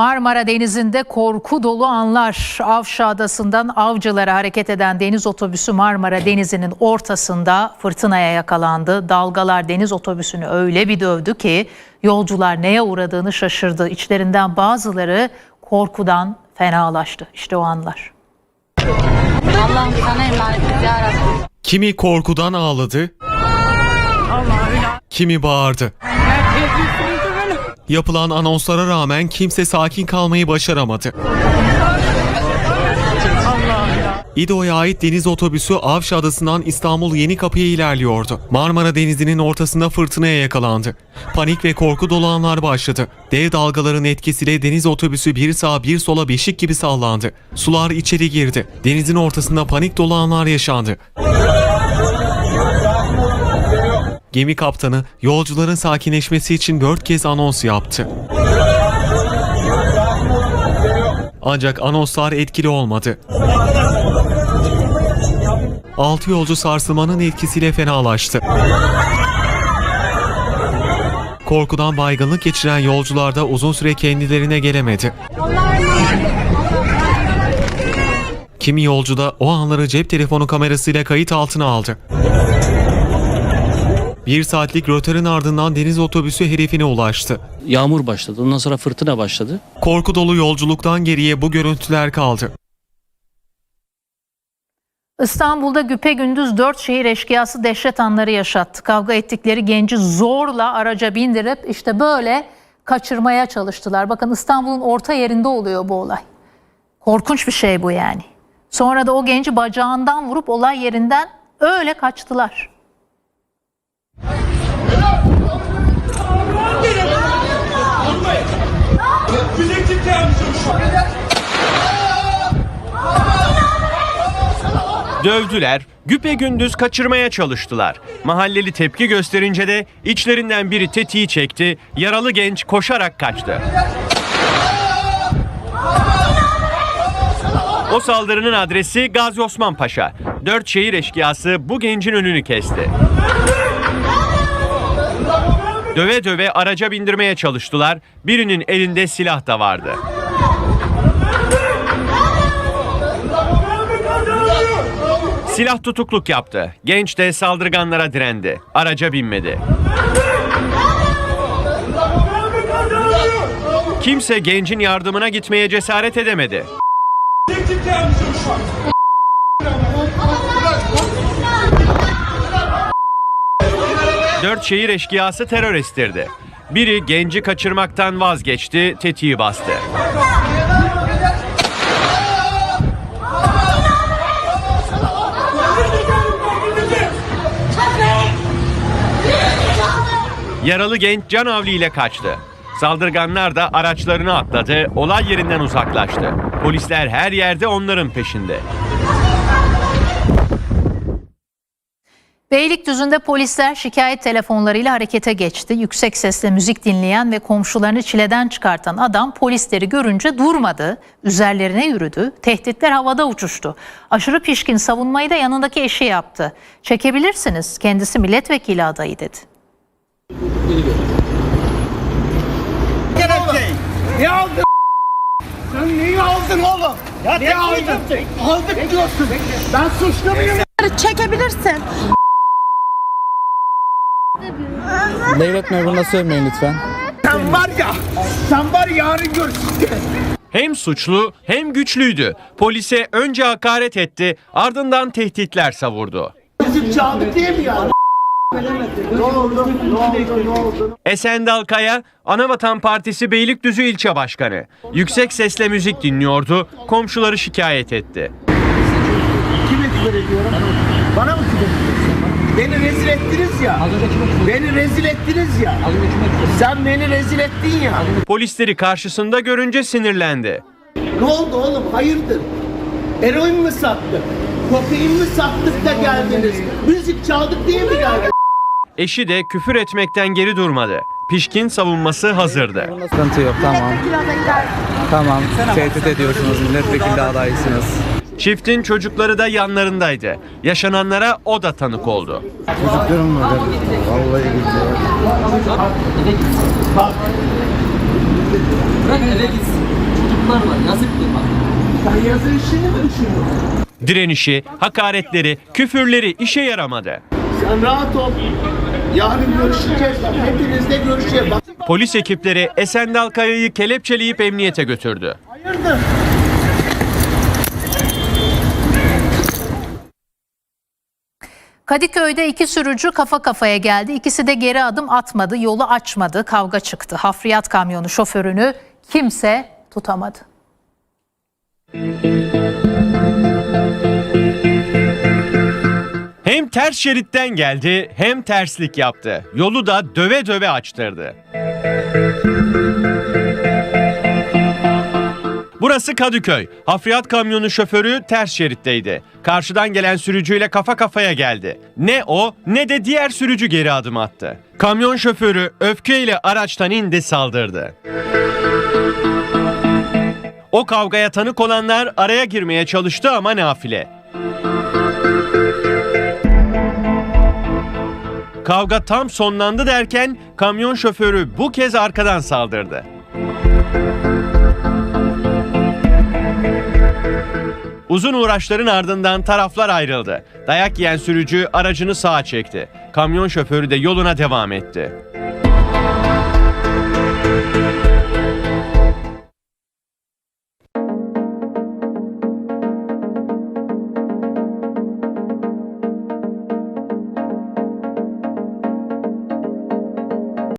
Marmara Denizi'nde korku dolu anlar. Avşa Adası'ndan avcılara hareket eden deniz otobüsü Marmara Denizi'nin ortasında fırtınaya yakalandı. Dalgalar deniz otobüsünü öyle bir dövdü ki yolcular neye uğradığını şaşırdı. İçlerinden bazıları korkudan fenalaştı. İşte o anlar. Allah'ım sana Rabbi. Kimi korkudan ağladı, kimi bağırdı. Yapılan anonslara rağmen kimse sakin kalmayı başaramadı. İdo'ya ait deniz otobüsü Avşa Adası'ndan İstanbul Yenikapı'ya ilerliyordu. Marmara Denizi'nin ortasında fırtınaya yakalandı. Panik ve korku dolu anlar başladı. Dev dalgaların etkisiyle deniz otobüsü bir sağa bir sola beşik gibi sallandı. Sular içeri girdi. Denizin ortasında panik dolu anlar yaşandı. Gemi kaptanı yolcuların sakinleşmesi için dört kez anons yaptı. Ancak anonslar etkili olmadı. Altı yolcu sarsılmanın etkisiyle fenalaştı. Korkudan baygınlık geçiren yolcular da uzun süre kendilerine gelemedi. Kimi yolcu da o anları cep telefonu kamerasıyla kayıt altına aldı. Bir saatlik rötarın ardından deniz otobüsü hedefine ulaştı. Yağmur başladı. Ondan sonra fırtına başladı. Korku dolu yolculuktan geriye bu görüntüler kaldı. İstanbul'da güpegündüz dört şehir eşkıyası dehşet anları yaşattı. Kavga ettikleri genci zorla araca bindirip işte böyle kaçırmaya çalıştılar. Bakın İstanbul'un orta yerinde oluyor bu olay. Korkunç bir şey bu yani. Sonra da o genci bacağından vurup olay yerinden öyle kaçtılar. Dövdüler, güpegündüz kaçırmaya çalıştılar. Mahalleli tepki gösterince de içlerinden biri tetiği çekti, yaralı genç koşarak kaçtı. O saldırının adresi Gazi Osman Paşa. Dört şehir eşkıyası bu gencin önünü kesti. Döve döve araca bindirmeye çalıştılar. Birinin elinde silah da vardı. Silah tutukluk yaptı. Genç de saldırganlara direndi. Araca binmedi. Kimse gencin yardımına gitmeye cesaret edemedi. Dört şehir eşkıyası terör estirdi. Biri genci kaçırmaktan vazgeçti, tetiği bastı. Yaralı genç can ile kaçtı. Saldırganlar da araçlarını atladı, olay yerinden uzaklaştı. Polisler her yerde onların peşinde. Beylikdüzü'nde polisler şikayet telefonlarıyla harekete geçti. Yüksek sesle müzik dinleyen ve komşularını çileden çıkartan adam polisleri görünce durmadı. Üzerlerine yürüdü. Tehditler havada uçuştu. Aşırı pişkin savunmayı da yanındaki eşi yaptı. Çekebilirsiniz. Kendisi milletvekili adayı dedi. Kelepçeyi. Ne aldın? Sen neyi aldın oğlum? Ya ne aldın? Aldık diyorsun. Ben suçlu muyum? Çekebilirsin. Devlet memuruna sövmeyin lütfen. Sen var ya. Sen var ya yarın görürsün. Hem suçlu hem güçlüydü. Polise önce hakaret etti, ardından tehditler savurdu. Bizim çaldık diye mi yani? Ne oldu? Ne oldu? Ne oldu? Esen Dalkaya, Anavatan Partisi Beylikdüzü ilçe başkanı. Yüksek sesle müzik dinliyordu, komşuları şikayet etti. Kime küfür ediyorum? Bana mı küfür ediyorsun? Beni rezil ettiniz ya. Beni rezil ettiniz ya. Sen beni rezil ettin ya. Polisleri karşısında görünce sinirlendi. Ne oldu oğlum? Hayırdır? Eroin mi sattık? Kokain mi sattık da geldiniz? Müzik çaldık diye mi geldiniz? Eşi de küfür etmekten geri durmadı. Pişkin savunması hazırdı. Sıkıntı yok tamam. Tamam. Tehdit ediyorsunuz. Milletvekili adaysınız. Çiftin çocukları da yanlarındaydı. Yaşananlara o da tanık oldu. Bak Bırak eve gitsin. Çocuklar var yazıktır bak. Sen yazı işini mi düşünüyorsun? Direnişi, hakaretleri, küfürleri işe yaramadı. Sen rahat ol. Yarın görüşeceğiz. Hepinizle görüşeceğiz. Polis ekipleri Esendal Kaya'yı kelepçeleyip emniyete götürdü. hayırdır? Kadıköy'de iki sürücü kafa kafaya geldi. İkisi de geri adım atmadı, yolu açmadı, kavga çıktı. Hafriyat kamyonu şoförünü kimse tutamadı. Hem ters şeritten geldi hem terslik yaptı. Yolu da döve döve açtırdı. Burası Kadıköy. Hafriyat kamyonu şoförü ters şeritteydi. Karşıdan gelen sürücüyle kafa kafaya geldi. Ne o ne de diğer sürücü geri adım attı. Kamyon şoförü öfkeyle araçtan indi saldırdı. O kavgaya tanık olanlar araya girmeye çalıştı ama nafile. Kavga tam sonlandı derken kamyon şoförü bu kez arkadan saldırdı. Uzun uğraşların ardından taraflar ayrıldı. Dayak yiyen sürücü aracını sağa çekti. Kamyon şoförü de yoluna devam etti.